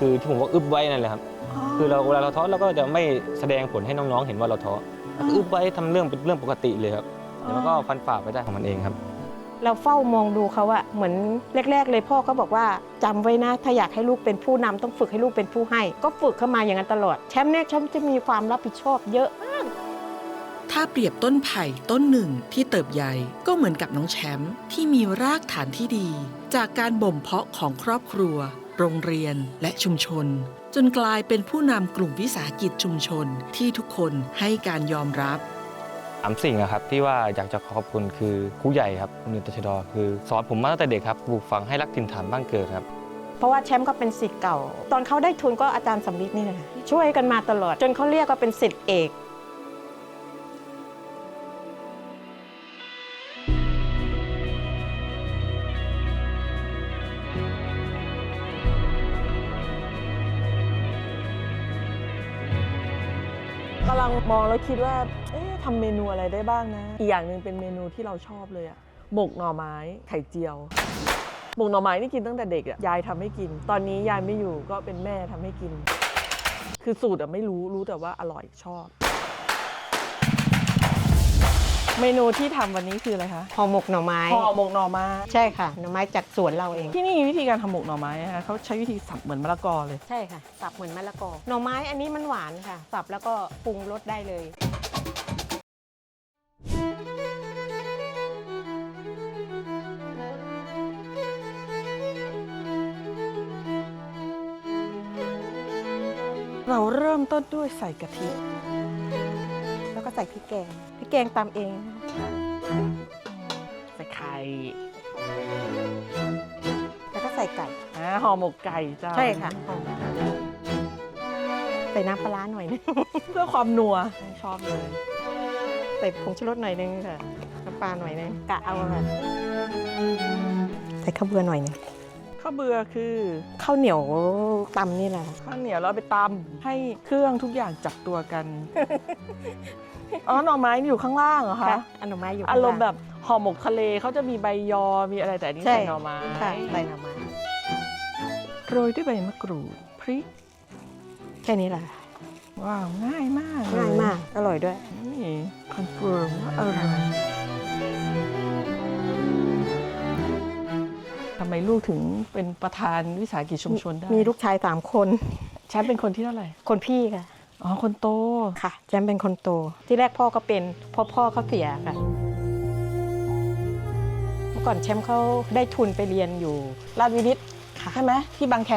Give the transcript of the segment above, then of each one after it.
ก็คือที่ผมว่าอึบไว้นั่นแหละครับคือเราเวลาเราท้อเราก็จะไม่แสดงผลให้น้องๆเห็นว่าเราท้อแล้วก็อึบไว้ทำเรื่องเป็นเรื่องปกติเลยครับเดี๋ยวมันก็ฟันฝ่าไปได้ของมันเองครับ เราเฝ้ามองดูเขาอะเหมือนแรก ๆ เลยพ่อก็บอกว่าจำไว้นะ ถ้าอยากให้ลูกเป็นผู้นำต้องฝึกให้ลูกเป็นผู้ให้ ก็ฝึกเข้ามาอย่างนั้นตลอด แชมป์เนี่ยแชมป์จะมีความรับผิดชอบเยอะถ้าเปรียบต้นไผ่ต้นหนึ่งที่เติบใหญ่ก็เหมือนกับน้องแชมป์ที่มีรากฐานที่ดี จากการบ่มเพาะของครอบครัว โรงเรียนและชุมชน จนกลายเป็นผู้นำกลุ่มวิสาหกิจชุมชนที่ทุกคนให้การยอมรับสามสิ่งอะครับที่ว่าอยากจะขอขอบคุณคือครูใหญ่ครับคุณนิตชดอคือ สอนผมมาตั้งแต่เด็กครับปลูกฝังให้รักถิ่นฐานบ้านเกิดครับ เพราะว่าแชมป์ก็เป็นสิทธิ์เก่า ตอนเขาได้ทุนก็อาจารย์สำลิดนี่แหละช่วยกันมาตลอด จนเขาเรียกว่าเป็นสิทธิ์เอก กำลังมองแล้วคิดว่า เอ๊ะทำเมนูอะไรได้บ้างนะ อีกอย่างหนึ่งเป็นเมนูที่เราชอบเลยอะหมกหน่อไม้ ไข่เจียว หมกหน่อไม้นี่กินตั้งแต่เด็กอะยายทำให้กิน ตอนนี้ยายไม่อยู่ก็เป็นแม่ทำให้กิน คือสูตรอะไม่รู้รู้แต่ว่าอร่อยชอบ เมนูที่ทำวันนี้คืออะไรคะห่อหมกหน่อไม้ ห่อหมกหน่อไม้ใช่ค่ะ หน่อไม้จากสวนเราเอง ที่นี่วิธีการทำหมกหน่อไม้นะคะเขาใช้วิธีสับเหมือนมะละกอเลย ใช่ค่ะ สับเหมือนมะละกอ หน่อไม้อันนี้มันหวานค่ะ สับแล้วก็ปรุงรสได้เลย เราเริ่มต้นด้วยใส่กะทิ แล้วก็ใส่พริกแกงพริก แกงตำเอง ใส่ไข่แล้วก็ใส่ไก่ อ่าห่อหมกไก่จ้าใช่ค่ะใส่น้ำปลาร้าหน่อยนึง เพื่อความนัวชอบเลย ใส่ผงชูรสหน่อยนึงค่ะ น้ำปลาหน่อยนึงกะเอาค่ะใส่ข้าวเบือหน่อยนึงข้าวเบื่อคือข้าวเหนียวตำนี่แหละข้าวเหนียวเราไปตำให้เครื่องทุกอย่างจับตัวกัน อ๋อหน่อไม้อยู่ข้างล่างเหรอคะอันหน่อไม้อยู่อารมณ์แบบห่อหมกทะเลเขาจะมีใบยอมีอะไรแต่อันนี้ใช่ใส่หน่อไม้ค่ะใส่หน่อไม้โรยด้วยใบมะกรูดพริกแค่นี้แหละว้าวง่ายมากเลง่ายมากอร่อยด้วยนี่คอนเฟิร์มว่าอร่อยทำไมลูกถึงเป็นประธานวิสาหกิจชุมชนได้ มีลูกชายสามคน แชมป์เป็นคนที่เท่าไหร่ คนพี่ค่ะ อ๋อ คนโต ค่ะ แจมเป็นคนโต ที่แรกพ่อก็เป็นเพ่อพ่อเขาเสียค่ะ เมื่อก่อนแชมป์เขาได้ทุนไปเรียนอยู่ราชวินิตค่ะใช่ไหมที่บางแค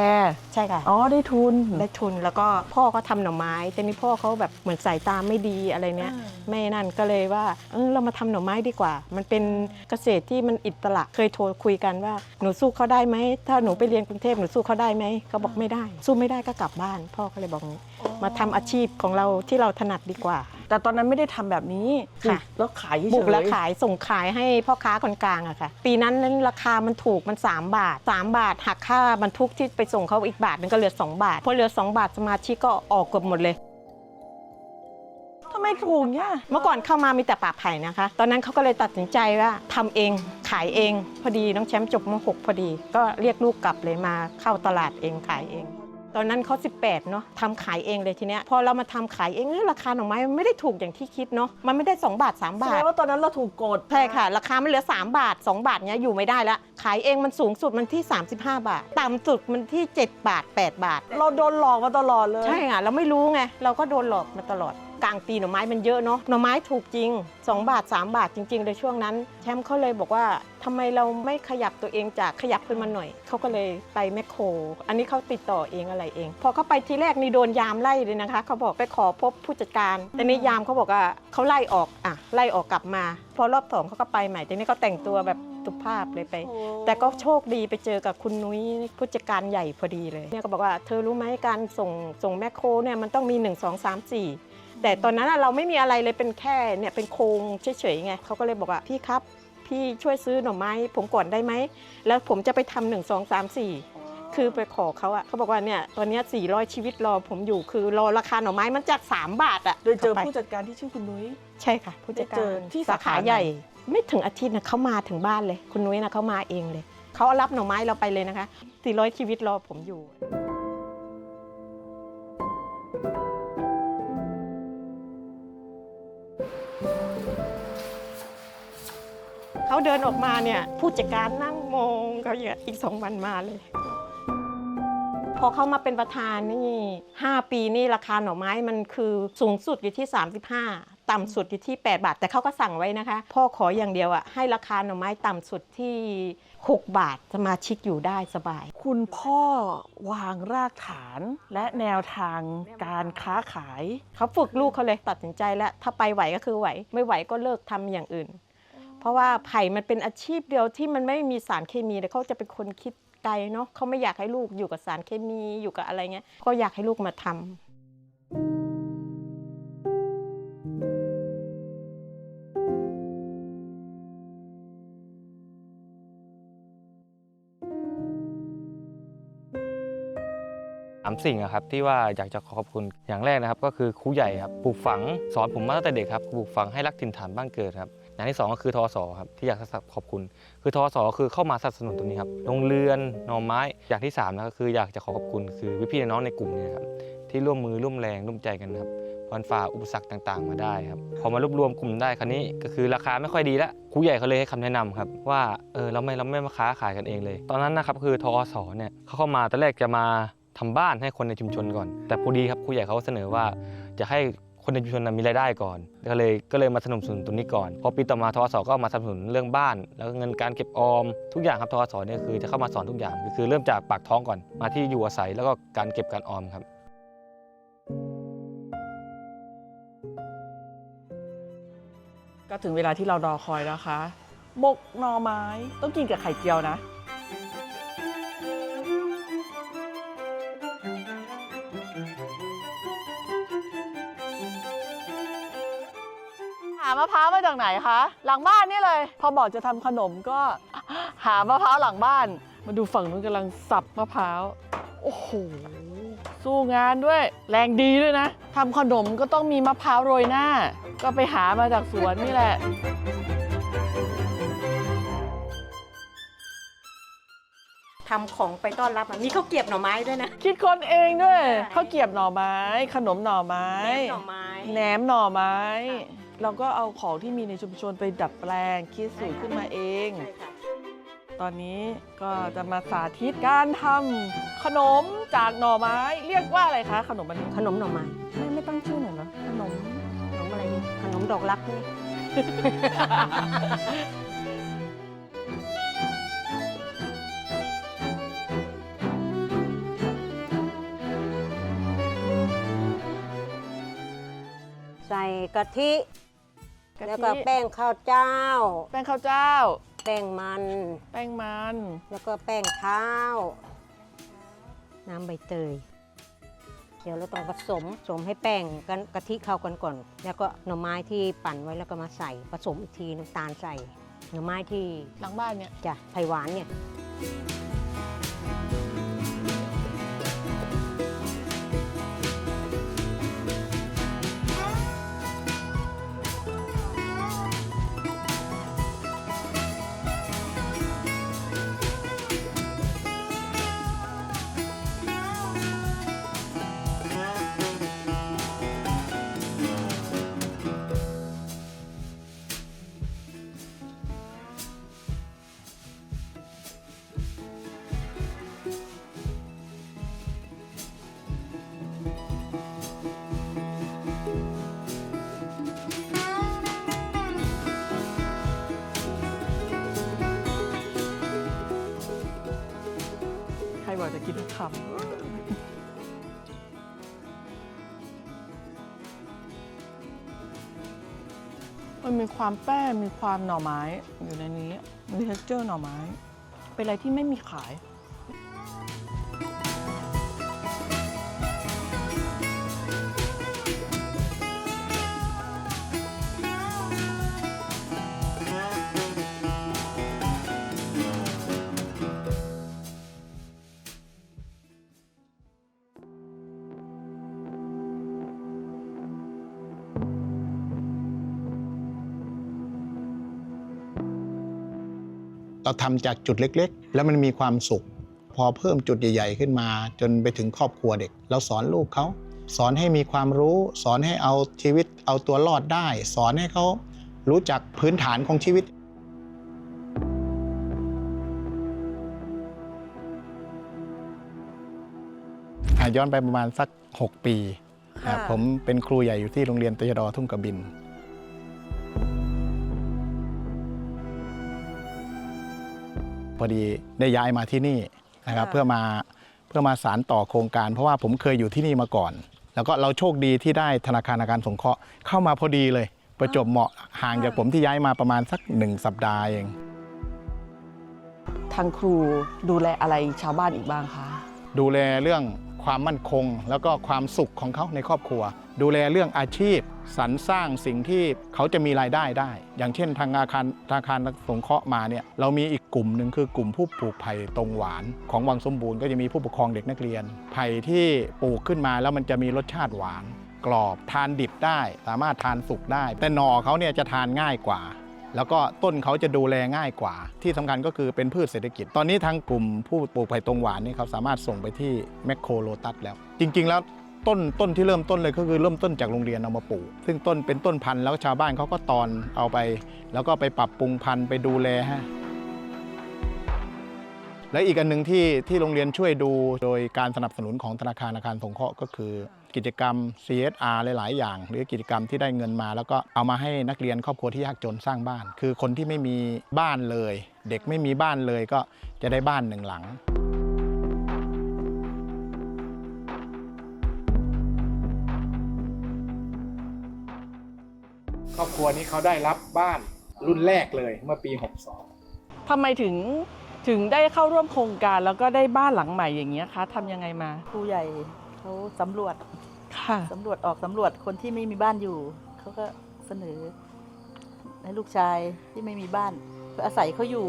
ใช่ค่ะ อ๋อได้ทุน ได้ทุนแล้วก็พ่อก็ทำหน่อไม้ แต่นี่พ่อเขาแบบเหมือนสายตาไม่ดีอะไรเนี้ยอ่าแม่นั่นก็เลยว่าเออเรามาทำหน่อไม้ดีกว่า มันเป็นเกษตรที่มันอิสระเคยโทรคุยกันว่าหนูสู้เขาได้ไหมถ้าหนูไปเรียนกรุงเทพหนูสู้เขาได้ไหมเขาบอกไม่ได้ สู้ไม่ได้ก็กลับบ้าน พ่อก็เลยบอกงี้มาทำอาชีพของเราที่เราถนัดดีกว่า แต่ตอนนั้นไม่ได้ทำแบบนี้ค่ะปลูกแล้วขายเฉยๆ บุกแล้วขายส่งขายให้พ่อค้าคนกลางอะค่ะ ปีนั้นนั้นราคามันถูกมัน 3 บาท 3 บาทหักค่าบรรทุกที่ไปส่งเขาอีกบาทนึงก็เหลือ 2 บาท พอเหลือ 2 บาทสมาชิกก็ออกเกือบหมดเลยทำไมถูกเนี่ยเมื่อก่อนเข้ามามีแต่ป่าไผ่นะคะ ตอนนั้นเขาก็เลยตัดสินใจว่าทำเองขายเอง พอดีน้องแชมป์จบม .6 พอดี ก็เรียกลูกกลับเลยมาเข้าตลาดเองขายเอง ตอนนั้นเขา18เนาะทำขายเองเลยทีเนี้ยพอเรามาทำขายเองเอ้ยราคาหน่อไม้มันไม่ได้ถูกอย่างที่คิดเนาะมันไม่ได้ 2 บาท3แสบาดทงว่าตอนนั้นเราถูกกดใช่ค่ะ ราคามันเหลือ 3 บาท 2 บาทเนี้ยอยู่ไม่ได้แล้วขายเองมันสูงสุดมันที่ 35 บาทต่ำสุดมันที่ 7 บาท 8 บาท เราโดนหลอกมาตลอดเลย ใช่ค่ะเราไม่รู้ไงเราก็โดนหลอกมาตลอด กลางปีหน่อไม้มันเยอะเนาะหน่อไม้ถูกจริง 2 บาท 3 บาทจริงๆในช่วงนั้น แชมป์เขาเลยบอกว่าทำไมเราไม่ขยับตัวเองจากขยับขึ้นมาหน่อย เขาก็เลยไปแมคโคร อันนี้เขาติดต่อเองอะไรเอง พอเขาไปทีแรกนี่โดนยามไล่เลยนะคะ เขาบอกไปขอพบผู้จัดการ แต่นี่ยามเขาบอกว่าเขาไล่ออกอะไล่ออกกลับมา พอรอบสองเขาก็ไปใหม่แต่นี่เขาแต่งตัวแบบสุภาพเลยไป แต่ก็โชคดีไปเจอกับคุณนุ้ยผู้จัดการใหญ่พอดีเลยเนี่ยก็บอกว่าเธอรู้ไหมการส่งส่งแมคโครเนี่ยมันต้องมี 1 2 3 4 แต่ตอนนั้นน่ะเราไม่มีอะไรเลยเป็นแค่เนี่ยเป็นโครงเฉยๆไงเขาก็เลยบอกว่าพี่ครับ พี่ช่วยซื้อหน่อไม้ผมก่อนได้ไหมแล้วผมจะไปทำหนึ่งสองสามสี่คือไปขอเขาอะเขาบอกว่าเนี่ยตอนเนี้ย400 ชีวิตรอผมอยู่คือรอราคาหน่อไม้มันจาก 3 บาทอะโดยเจอข้าไปผู้จัดการที่ชื่อคุณนุ้ย ใช่ค่ะ ผู้จัดไปกาเจรอที่สาสาขาขาใหญ่ไหนไม่ถึงอาทิตย์นะเขามาถึงบ้านเลย คุณนุ้ยนะเขามาเองเลยเขาเอารับหน่อไม้เราไปเลยนะคะ400ชีวิตรอผมอยู่ เขาเดินออกมาเนี่ยผู้จัดการนั่งมองเขาอย่างอีกสองวันมาเลย พอเขามาเป็นประธานนี่5ปีนี่ราคาหน่อไม้มันคือสูงสุดอยู่ที่ 35 ต่ำสุดอยู่ที่ 8 บาท แต่เขาก็สั่งไว้นะคะ พ่อขออย่างเดียวอะให้ราคาหน่อไม้ต่ำสุดที่ 6 บาทสมาชิกอยู่ได้สบาย คุณพ่อวางรากฐานและแนวทางการค้าขาย เขาฝึกลูกเขาเลยตัดสินใจแล้ว ถ้าไปไหวก็คือไหว ไม่ไหวก็เลิกทำอย่างอื่น เพราะว่าไผ่มันเป็นอาชีพเดียวที่มันไม่มีสารเคมีแต่เขาจะเป็นคนคิดไกลเนาะเขาไม่อยากให้ลูกอยู่กับสารเคมีอยู่กับอะไรเงี้ยก็อยากให้ลูกมาทำสามสิ่งอะครับที่ว่าอยากจะขอขอบคุณอย่างแรกนะครับ ก็คือครูใหญ่ครับปลูกฝังสอนผมมาตั้งแต่เด็กครับปลูกฝังให้รักถิ่นฐานบ้านเกิดครับ อย่างที่สองก็คือทอสอครับที่อยากขอบคุณ คือทอสอคือเข้ามาสนับสนุนตรงนี้ครับโรงเรือนหน่อไม้อย่างที่สามนะก็คืออยากจะขอขอบคุณคือพี่ๆน้องในกลุ่มนี้ครับที่ร่วมมือร่วมแรงร่วมใจกันครับฟันฝ่าอุปสรรคต่างๆ มาได้ครับพอมารวบรวมกลุ่มได้ครั้นี้ก็คือราคาไม่ค่อยดีแล้วครูใหญ่เขาเลยให้คำแนะนำครับว่าเออเราไม่เราไม่มาค้าขายกันเองเลย ตอนนั้นนะครับคือทอสอเนี่ยเขาเข้ามาตอนแรกจะมาทำบ้านให้คนในชุมชนก่อน แต่พอดีครับครูใหญ่เขาเสนอว่าจะให้ คนในชุมชนมีรายได้ก่อน ก็เลยก็เลยมาสนับสนุนตรงนี้ก่อน พอปีต่อมาทอสก็มาสนับสนุนเรื่องบ้าน แล้วก็เงินการเก็บออม ทุกอย่างครับทอสเนี่ยคือจะเข้ามาสอนทุกอย่าง คือเริ่มจากปากท้องก่อน มาที่อยู่อาศัยแล้วก็การเก็บการออมครับก็ถึงเวลาที่เรารอคอยนะคะหมกหน่อไม้ต้องกินกับไข่เจียวนะามะพร้าวมาจากไหนคะ หลังบ้านนี่เลย พอบอกจะทำขนมก็หามะพร้าวหลังบ้าน มาดูฝั่งนู้นกำลังสับมะพร้าว โอ้โห สู้งานด้วย แรงดีด้วยนะทำขนมก็ต้องมีมะพร้าวโรยหน้า ก็ไปหามาจากสวนนี่แหละทำของไปต้อนรับอะมีข้าวเกรียบหน่อไม้ด้วยนะ คิดคนเองด้วยใช่ข้าวเกรียบหน่อไม้ ขนมหน่อไม้แหนมหน่อไม้แหนมหน่อไม้ค่ะ เราก็เอาของที่มีในชุมชนไปดัดแปลง คิดสูตรขึ้นมาเอง ใช่ค่ะ ตอนนี้ก็จะมาสาธิตการทำขนมจากหน่อไม้ เรียกว่าอะไรคะขนมอันนี้ขนมหน่อไม้ไม่ไม่ตั้งชื่อหน่อยเหรอขนมขนมอะไรดีขนมดอกรักนี่ ใส่กะทิกะทิ แล้วก็แป้งข้าวเจ้า แป้งข้าวเจ้า แป้งมัน แป้งมัน แล้วก็แป้งข้าวน้ำใบเตย เดี๋ยวเราต้องผสมผสมให้แป้งกันกะทิเข้ากันก่อน แล้วก็หน่อไม้ที่ปั่นไว้แล้วก็มาใส่ผสมอีกทีน้ำตาลใส่ หน่อไม้ที่หลังบ้านเนี่ย จะไผ่หวานเนี่ย มีความแป้งมีความหน่อไม้อยู่ในนี้มี t e x t อร์หน่อไม้ เป็นอะไรที่ไม่มีขาย เราทำจากจุดเล็กๆ แล้วมันมีความสุข พอเพิ่มจุดใหญ่ ๆ ขึ้นมา จนไปถึงครอบครัวเด็ก เราสอนลูกเขาสอนให้มีความรู้ สอนให้เอาชีวิตเอาตัวรอดได้ สอนให้เขารู้จักพื้นฐานของชีวิตย้อนไปประมาณสัก 6 ปี ผมเป็นครูใหญ่อยู่ที่โรงเรียนตยดทุ่งกระบิน อดีได้ย้ายมาที่นี่นะครับค่ะเพื่อมาเพื่อมาสารต่อโครงการ เพราะว่าผมเคยอยู่ที่นี่มาก่อน แล้วก็เราโชคดีที่ได้ธนาคารอาคารสงเคราะห์เข้ามาพอดีเลย ประจวบเหมาะห่างจากผมที่ย้ายมาประมาณสักหนึ่งสัปดาห์เอง ทางครูดูแลอะไรชาวบ้านอีกบ้างคะดูแลเรื่อง ความมั่นคง แล้วก็ความสุขของเขาในครอบครัว ดูแลเรื่องอาชีพสรรสร้างสิ่งที่เขาจะมีรายได้ได้ อย่างเช่นทางอาคารธนาคารสงเคราะห์มาเนี่ยเรามีอีกกลุ่มหนึ่งคือกลุ่มผู้ปลูกไผ่ตรงหวาน ของวังสมบูรณ์ก็จะมีผู้ปกครองเด็กนักเรียน ไผ่ที่ปลูกขึ้นมาแล้วมันจะมีรสชาติหวาน กรอบทานดิบได้ สามารถทานสุกได้ แต่หน่อเขาเนี่ยจะทานง่ายกว่า แล้วก็ต้นเขาจะดูแลง่ายกว่า ที่สำคัญก็คือเป็นพืชเศรษฐกิจ ตอนนี้ทางกลุ่มผู้ปลูกไผ่ตรงหวานนี่เขาสามารถส่งไปที่แมคโครโลตัสแล้ว จริง ๆ แล้วต้นต้นที่เริ่มต้นเลยก็คือเริ่มต้นจากโรงเรียนเอามาปลูก ซึ่งต้นเป็นต้นพันธุ์แล้วชาวบ้านเขาก็ตอนเอาไป แล้วก็ไปปรับปรุงพันธุ์ไปดูแลฮะและอีกอันหนึ่งที่ที่โรงเรียนช่วยดูโดยการสนับสนุนของธนาคารอาคารสงเคราะห์ก็คือ กิจกรรม CSR หลาย ๆ อย่าง หรือกิจกรรมที่ได้เงินมา แล้วก็เอามาให้นักเรียนครอบครัวที่ยากจนสร้างบ้าน คือคนที่ไม่มีบ้านเลย เด็กไม่มีบ้านเลยก็จะได้บ้านหนึ่งหลังครอบครัวนี้เขาได้รับบ้านรุ่นแรกเลยเมื่อปี 62ทำไมถึงถึงได้เข้าร่วมโครงการแล้วก็ได้บ้านหลังใหม่อย่างเงี้ยคะทำยังไงมาครูใหญ่เขาสำรวจ ค่ะ สำรวจออกสำรวจคนที่ไม่มีบ้านอยู่ เขาก็เสนอให้ลูกชายที่ไม่มีบ้านก็อาศัยเขาอยู่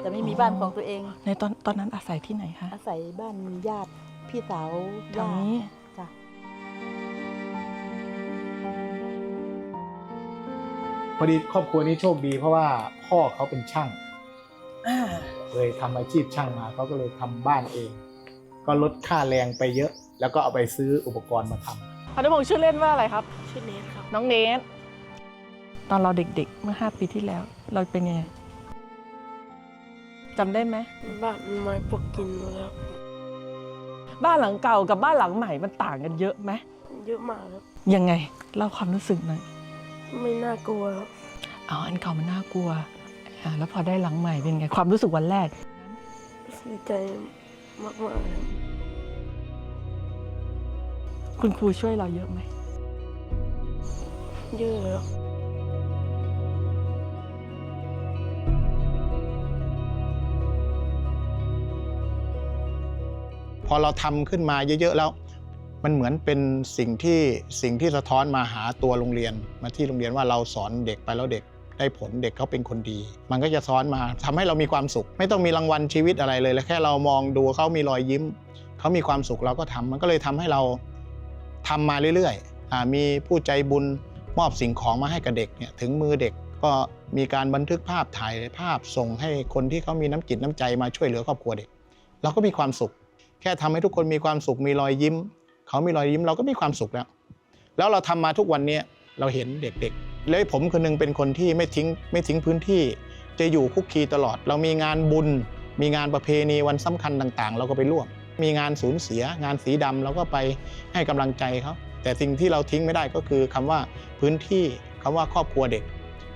แต่ไม่มีอ๋อบ้านของตัวเอง ในตอนตอนนั้นอาศัยที่ไหนคะอาศัยบ้านญาติพี่สาวทาย่างนี้จ้ะพอดีครอบครัวนี้โชคดี เพราะว่าพ่อเขาเป็นช่างเลยทำอาชีพช่างมาเขาก็เลยทำบ้านเอง ก็ลดค่าแรงไปเยอะ แล้วก็เอาไปซื้ออุปกรณ์มาทำพานุพงศ์ชื่อเล่นว่าอะไรครับ ชื่อเนทครับน้องเนทตอนเราเด็กๆ เมื่อ 5 ปีที่แล้ว เราเป็นยังไงจำได้ไหมบ้านไม้ปลวกกินหมดแล้วบ้านหลังเก่ากับบ้านหลังใหม่มันต่างกันเยอะไหมเยอะมากครับยังไงเล่าความรู้สึกหน่อยไม่น่ากลัวครับอ๋ออันเก่ามันน่ากลัวอ่าแล้วพอได้หลังใหม่เป็นไงความรู้สึกวันแรกดีใจมากๆครับ คุณครูช่วยเราเยอะไหมเยอะแล้วพอเราทำขึ้นมาเยอะๆแล้ว มันเหมือนเป็นสิ่งที่สิ่งที่สะท้อนมาหาตัวโรงเรียน มาที่โรงเรียนว่าเราสอนเด็กไปแล้วเด็กได้ผลเด็กเขาเป็นคนดี มันก็จะซ้อนมาทำให้เรามีความสุข ไม่ต้องมีรางวัลชีวิตอะไรเลยแล้วแค่เรามองดูเขามีรอยยิ้มเขามีความสุขเราก็ทำมันก็เลยทำให้เรา ทำมาเรื่อยๆ มีผู้ใจบุญมอบสิ่งของมาให้กับเด็กเนี่ยถึงมือเด็กก็มีการบันทึกภาพถ่ายภาพส่งให้คนที่เขามีน้ำจิตน้ำใจมาช่วยเหลือครอบครัวเด็ก เราก็มีความสุข แค่ทำให้ทุกคนมีความสุขมีรอยยิ้ม เขามีรอยยิ้มเราก็มีความสุขแล้ว แล้วเราทำมาทุกวันเนี้ยเราเห็นเด็กๆแล้วผมคนหนึงเป็นคนที่ไม่ทิ้งไม่ทิ้งพื้นที่ จะอยู่คุกคีตลอด เรามีงานบุญ มีงานประเพณีวันสำคัญต่างๆ เราก็ไปร่วม มีงานสูญเสีย งานสีดำเราก็ไปให้กำลังใจเขาแต่สิ่งที่เราทิ้งไม่ได้ก็คือคำว่าพื้นที่คำว่าครอบครัวเด็ก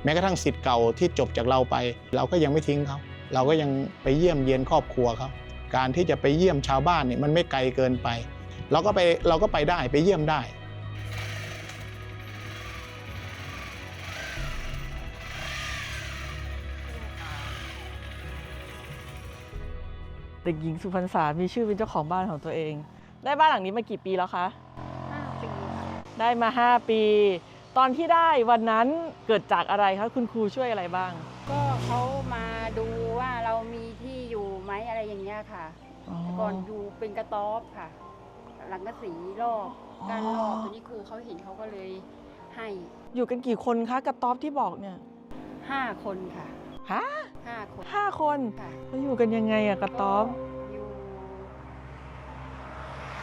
แม้กระทั่งสิทธิ์เก่าที่จบจากเราไป เราก็ยังไม่ทิ้งเขาเราก็ยังไปเยี่ยมเยียนครอบครัวเขาการที่จะไปเยี่ยมชาวบ้านเนี่ยมันไม่ไกลเกินไป เราก็ไปเราก็ไปได้ไปเยี่ยมได้ ด็กหญิงสุพรรษา มีชื่อเป็นเจ้าของบ้านของตัวเอง ได้บ้านหลังนี้มากี่ปีแล้วคะได้มา 5 ปี ตอนที่ได้วันนั้นเกิดจากอะไรคะ คุณครูช่วยอะไรบ้าง ก็เขามาดูว่าเรามีที่อยู่ไหมอะไรอย่างเงี้ยค่ะก่อนอยู่เป็นกระต๊อบค่ะ หลังกระสีรอบการรอบตัวนี้ครูเขาเห็นเขาก็เลยให้อยู่กันกี่คนคะกระต๊อบที่บอกเนี่ยห้าคนค่ะ ฮะห้าคนห้าคนค่ะแล้วอยู่กันยังไงอะกระต๊อบ อยู่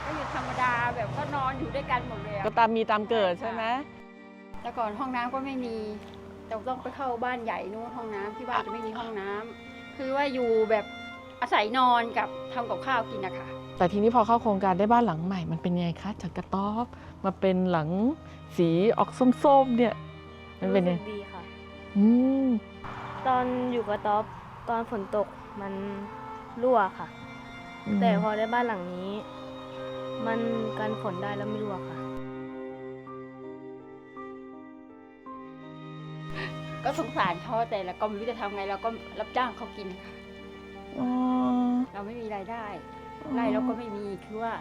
ก็อยู่ธรรมดาแบบก็นอนอยู่ด้วยกันหมดเลยอะก็ตามมีตามเกิดใช่ไหมแต่ก่อนห้องน้ำก็ไม่มีแต่ต้องไปเข้าบ้านใหญ่นู้นห้องน้ำที่บ้านจะไม่มีห้องน้ำคือว่าอยู่แบบอาศัยนอนกับทำกับข้าวกินนะคะแต่ทีนี้พอเข้าโครงการได้บ้านหลังใหม่ มันเป็นยังไงคะจากกระต๊อบมาเป็นหลังสีออกส้มๆเนี่ย มันเป็นยังไงรู้สึกดีค่ะ อืม ตอนอยู่กระต๊อบตอนฝนตกมันรั่วค่ะแต่พอได้บ้านหลังนี้ มันกันฝนได้แล้วไม่รั่วค่ะ ก็สงสารเขาแต่เราก็ไม่รู้จะทำไงเราก็รับจ้างเขากินค่ะอ๋อเราไม่มีรายได้รายเราก็ไม่มีคือว่า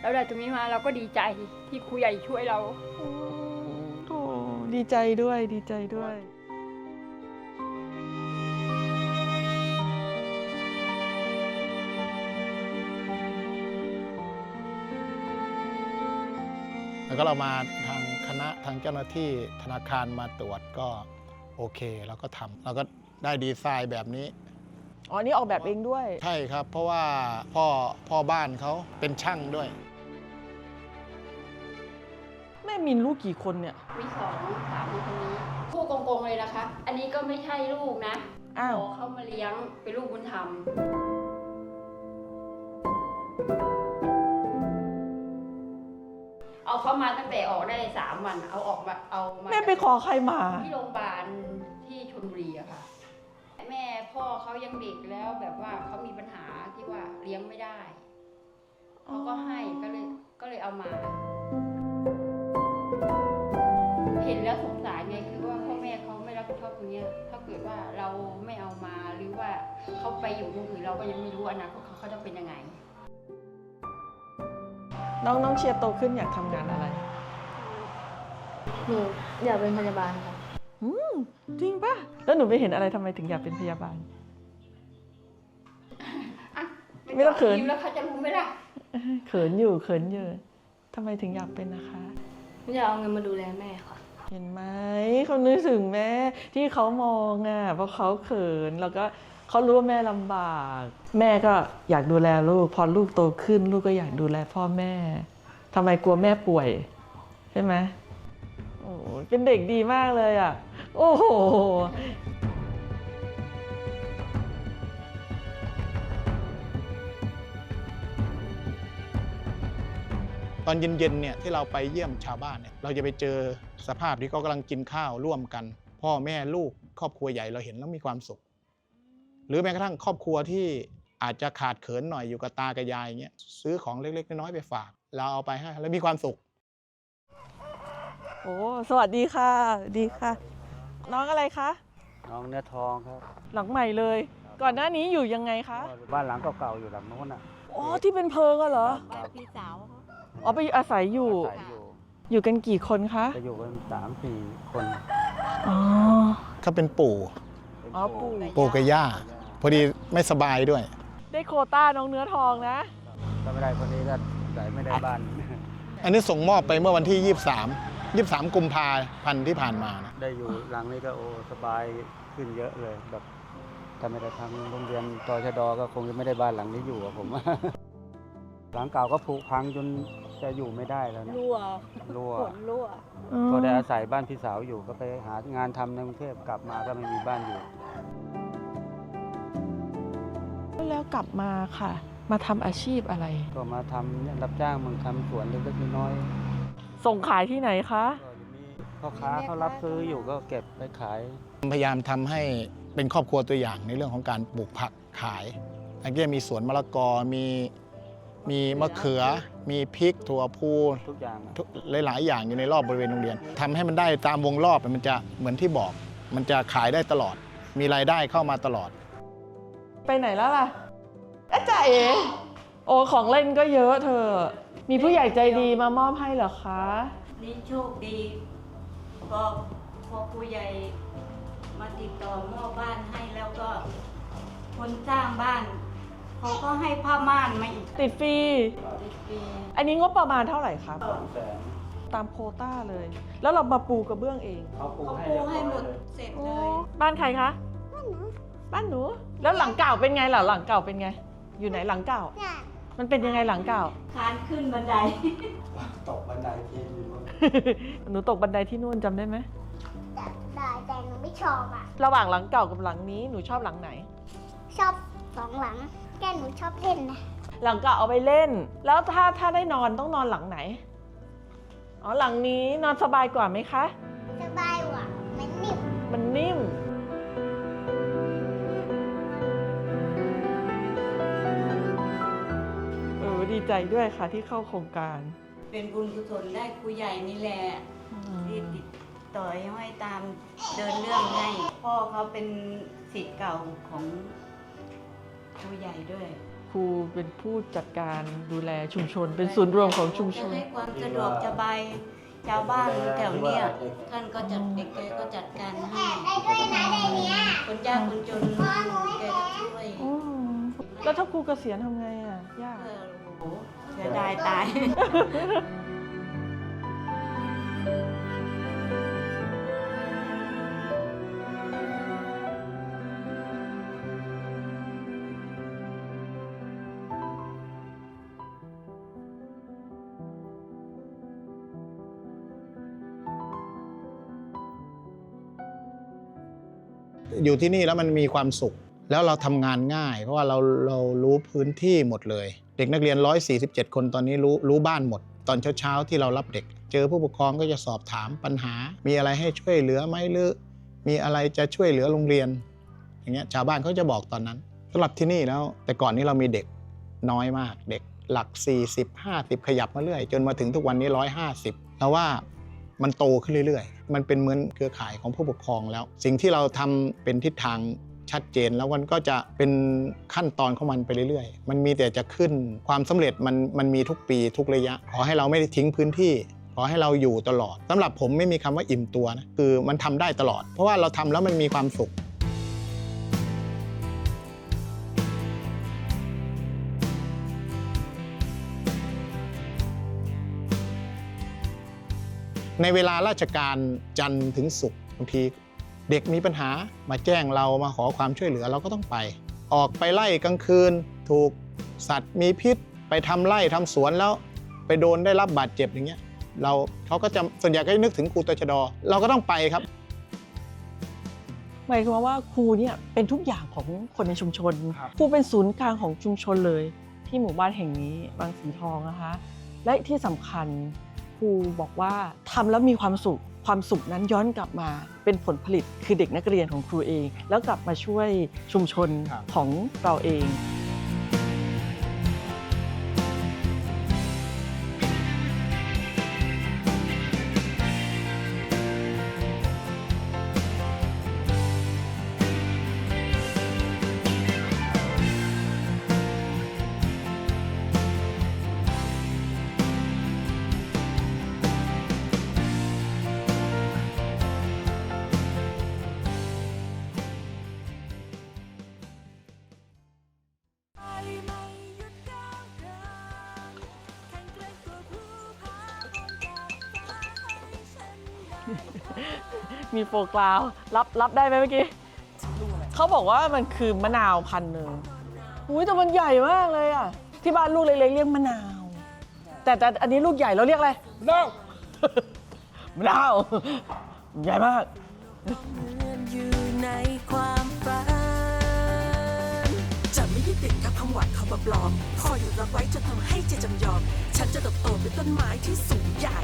เราได้ตรงนี้มาเราก็ดีใจที่ครูใหญ่ช่วยเรา โอ้ดีใจด้วยดีใจด้วย แล้วก็เรามาทางคณะทางเจ้าหน้าที่ธนาคารมาตรวจก็โอเคเราก็ทำเราก็ได้ดีไซน์แบบนี้ อ๋อ นี่ออกแบบเองด้วย ใช่ครับ เพราะว่าพ่อพ่อบ้านเขาเป็นช่างด้วย แม่มินลูกกี่คนเนี่ย มีสองสามคนนี้คู่กงๆเลยนะคะ อันนี้ก็ไม่ใช่ลูกนะอ้าว ขอเข้ามาเลี้ยงเป็นลูกบุญธรรม เอาเขามาตั้งแต่ออกได้สามวันเอาออกมาเอามาแม่ไปขอใครมา ที่โรงพยาบาลที่ชลบุรีอะค่ะ แม่พ่อเขายังเด็กแล้วแบบว่าเขามีปัญหาที่ว่าเลี้ยงไม่ได้เขาก็ให้ก็เลยก็เลยเอามา เห็นแล้วสงสารไงคือว่าพ่อแม่เขาไม่รับผิดชอบตรงเนี้ยถ้าเกิดว่าเราไม่เอามาหรือว่าเขาไปอยู่ตรงอื่นเราก็ยังไม่รู้อนาคตเขาเขาจะเป็นยังไง น้องน้องเชียร์โตขึ้นอยากทำงานอะไรหนูอยากเป็นพยาบาลค่ะอืมจริงปะแล้วหนูไปเห็นอะไรทำไมถึงอยากเป็นพยาบาลไม่ต้องเขิน ยิ้แล้วเขาจะรู้ไหมล่ะเขินอยู่เขินอยู่ทำไมถึงอยากเป็นนะคะอยากเอาเงินมาดูแลแม่ค่ะ เห็นไหมเขานึกถึงแม่ที่เขามองอะเพราะเขาเขินแล้วก็ เขารู้ว่าแม่ลำบาก แม่ก็อยากดูแลลูก พอลูกโตขึ้น ลูกก็อยากดูแลพ่อแม่ทำไมกลัวแม่ป่วยใช่ไหมโอ้เป็นเด็กดีมากเลยอะ โอ้โหตอนเย็นๆเนี่ยที่เราไปเยี่ยมชาวบ้านเนี่ยเราจะไปเจอสภาพที่เขากำลังกินข้าวร่วมกัน พ่อแม่ลูกครอบครัวใหญ่เราเห็นแล้วมีความสุข รือแม้กระทั่งครอบครัวที่อาจจะขาดเขินหน่อยอยู่กับตากับยายเงี้ยซื้อของเล็กๆน้อยๆไปฝาก เราเอาไปให้แล้วมีความสุข โอ้สวัสดีค่ะ ดีค่ะ น้องอะไรคะน้องเนื้อทองครับ หลังใหม่เลย ก่อนหน้านี้อยู่ยังไงคะบ้านหลังเก่าๆอยู่หลังโน้นอะอ๋อที่เป็นเพิงอะเหรอครับพี่สาวอ๋อไปอาศัยอยู่อาศัยอยู่ อยู่กันกี่คนคะจะอยู่กันสามสี่คนอ๋อเขาเป็นปู่เป็น อ๋อปู่ปู่กับย่าพอดีไม่สบายด้วย ได้โควต้าน้องเนื้อทองนะ ถ้าไม่ได้คนนี้ก็ใส่ไม่ได้บ้าน อันนี้ส่งมอบไปเมื่อวันที่ 23 23 กุมภาพันธ์ที่ผ่านมานะได้อยู่หลังนี้ก็โอ้สบายขึ้นเยอะเลยแบบถ้าไม่ได้ทำโรงเรียนตชดก็คงจะไม่ได้บ้านหลังนี้อยู่อะผม หลังเก่าก็ผุพังจนจะอยู่ไม่ได้แล้วเนี่ยรั่วรั่ว ฝนรั่ว ก็ได้อาศัยบ้านพี่สาวอยู่ก็ไปหางานทำในกรุงเทพกลับมาก็ไม่มีบ้านอยู่ แล้วกลับมาค่ะ มาทำอาชีพอะไร ก็มาทำเนี่ยรับจ้างมึงทำสวนเล็กๆน้อยส่งขายที่ไหนคะ ๆก็จะมีพ่อค้าเขารับซื้ออยู่ก็เก็บไปขาย พยายามทำให้เป็นครอบครัวตัวอย่างในเรื่องของการปลูกผักขายอันนี้มีสวนมะละกอมี มีมะเขือ มีพริกถั่วพูทุกอย่างอะทุกหลาย ๆ อย่างอยู่ในรอบบริเวณโรงเรียนทำให้มันได้ตามวงรอบมันจะเหมือนที่บอก มันจะขายได้ตลอด มีรายได้เข้ามาตลอด ไปไหนแล้วล่ะอาจารย์เอ๋โอ้ของเล่นก็เยอะเธอ มีผู้ใหญ่ใจดีมามอบให้เหรอคะ นี่โชคดีพอพอผู้ใหญ่มาติดต่อมอบบ้านให้แล้วก็คนสร้างบ้าน เขาก็ให้ผ้าม่านมาอีกติดฟรีปีอันนี้งบประมาณเท่าไหร่ครับแสนตามโควต้าเลย แล้วเรามาปูกระเบื้องเอง เขาปลูกเขาให้ปูเรียบร้ให้อยหมดเลยเสร็จเลย บ้านใครคะ บ้านหนูบ้านหนู แล้วหลังเก่าเป็นไงล่ะ หลังเก่าเป็นไง อยู่ไหนหลังเก่ามันเป็นยังไงหลังเก่า คานขึ้นบันได ตกบันไดทีอยู่บนหนูตกบันไดที่นู่นจำได้ไหมได้แต่หนูไม่ชอบอะ ระหว่างหลังเก่ากับหลังนี้ หนูชอบหลังไหน ชอบสองหลัง แกหนูชอบเล่นนะ หลังเก่าเอาไปเล่น แล้วถ้าถ้าได้นอนต้องนอนหลังไหน อ๋อหลังนี้นอนสบายกว่าไหมคะ สบายว่ะ มันนิ่ม มันนิ่ม เออดีใจด้วยค่ะที่เข้าโครงการ เป็นบุญกุศลได้ครูใหญ่นี่แหละที่ติดต่อให้ตามเดินเรื่องให้ พ่อเขาเป็นศิษย์เก่าของ ครูใหญ่ด้วยครูเป็นผู้จัดการดูแลชุมชน เป็นศูนย์รวมของชุมชนจะให้ความสะดวกสบายชาวบ้านแถวเนี้ยท่านก็จัดเด็กแกก็จัดการให้คนยากคนจนแกก็ช่วยแล้วถ้าครูเกษียณทำไงอะยากโอ้โหเสียดายตาย อยู่ที่นี่แล้วมันมีความสุข แล้วเราทำงานง่าย เพราะว่าเราเรารู้พื้นที่หมดเลย เด็กนักเรียน 147 คนตอนนี้รู้รู้บ้านหมด ตอนเช้าๆที่เรารับเด็ก เจอผู้ปกครองก็จะสอบถามปัญหา มีอะไรให้ช่วยเหลือไหมหรือ มีอะไรจะช่วยเหลือโรงเรียน อย่างเงี้ยชาวบ้านเขาจะบอกตอนนั้นสำหรับที่นี่แล้ว แต่ก่อนนี้เรามีเด็กน้อยมากเด็กหลัก 40 50 ขยับมาเรื่อย จนมาถึงทุกวันนี้ 150แล้วว่า มันโตขึ้นเรื่อยๆ มันเป็นเหมือนเครือข่ายของผู้ปกครองแล้ว สิ่งที่เราทำเป็นทิศทางชัดเจนแล้วมันก็จะเป็นขั้นตอนของมันไปเรื่อยๆ มันมีแต่จะขึ้นความสำเร็จมันมันมีทุกปีทุกระยะ ขอให้เราไม่ได้ทิ้งพื้นที่ขอให้เราอยู่ตลอดสำหรับผมไม่มีคำว่าอิ่มตัวนะคือมันทำได้ตลอด เพราะว่าเราทำแล้วมันมีความสุข ในเวลาราชการจันทร์ถึงศุกร์บางทีเด็กมีปัญหามาแจ้งเรามาขอความช่วยเหลือเราก็ต้องไป ออกไปไล่กลางคืน ถูกสัตว์มีพิษ ไปทำไร่ทำสวนแล้วไปโดนได้รับบาดเจ็บอย่างเงี้ยเราเขาก็จะส่วนใหญ่ก็จะนึกถึงครูตชดเราก็ต้องไปครับหมายความว่าครูเนี่ยเป็นทุกอย่างของคนในชุมชนครูเป็นศูนย์กลางของชุมชนเลย ที่หมู่บ้านแห่งนี้บางสีทองนะคะ และที่สำคัญ รูบอกว่าทำแล้วมีความสุข ความสุขนั้นย้อนกลับมา เป็นผลผลิตคือเด็กนักเรียนของครูเอง แล้วกลับมาช่วยชุมชนของเราเอง มีโฟกราวรับรับได้ไหมเมื่อกี้เขาบอกว่ามันคือมะนาวพันธุ์หนึ่งอุ้ยแต่มันใหญ่มากเลยอะ ที่บ้านลูกเล็กๆเรียกมะนาว แต่แต่อันนี้ลูกใหญ่เราเรียกอะไรมะนาวมะนาวใหญ่มากอยู่ในความฝันจะไม่ยึดติดกับคำหวานคำว่าปลอมพออยู่รับไว้จะทำให้ใจจำยอม ฉันจะเติบโตเป็นต้นไม้ที่สูงใหญ่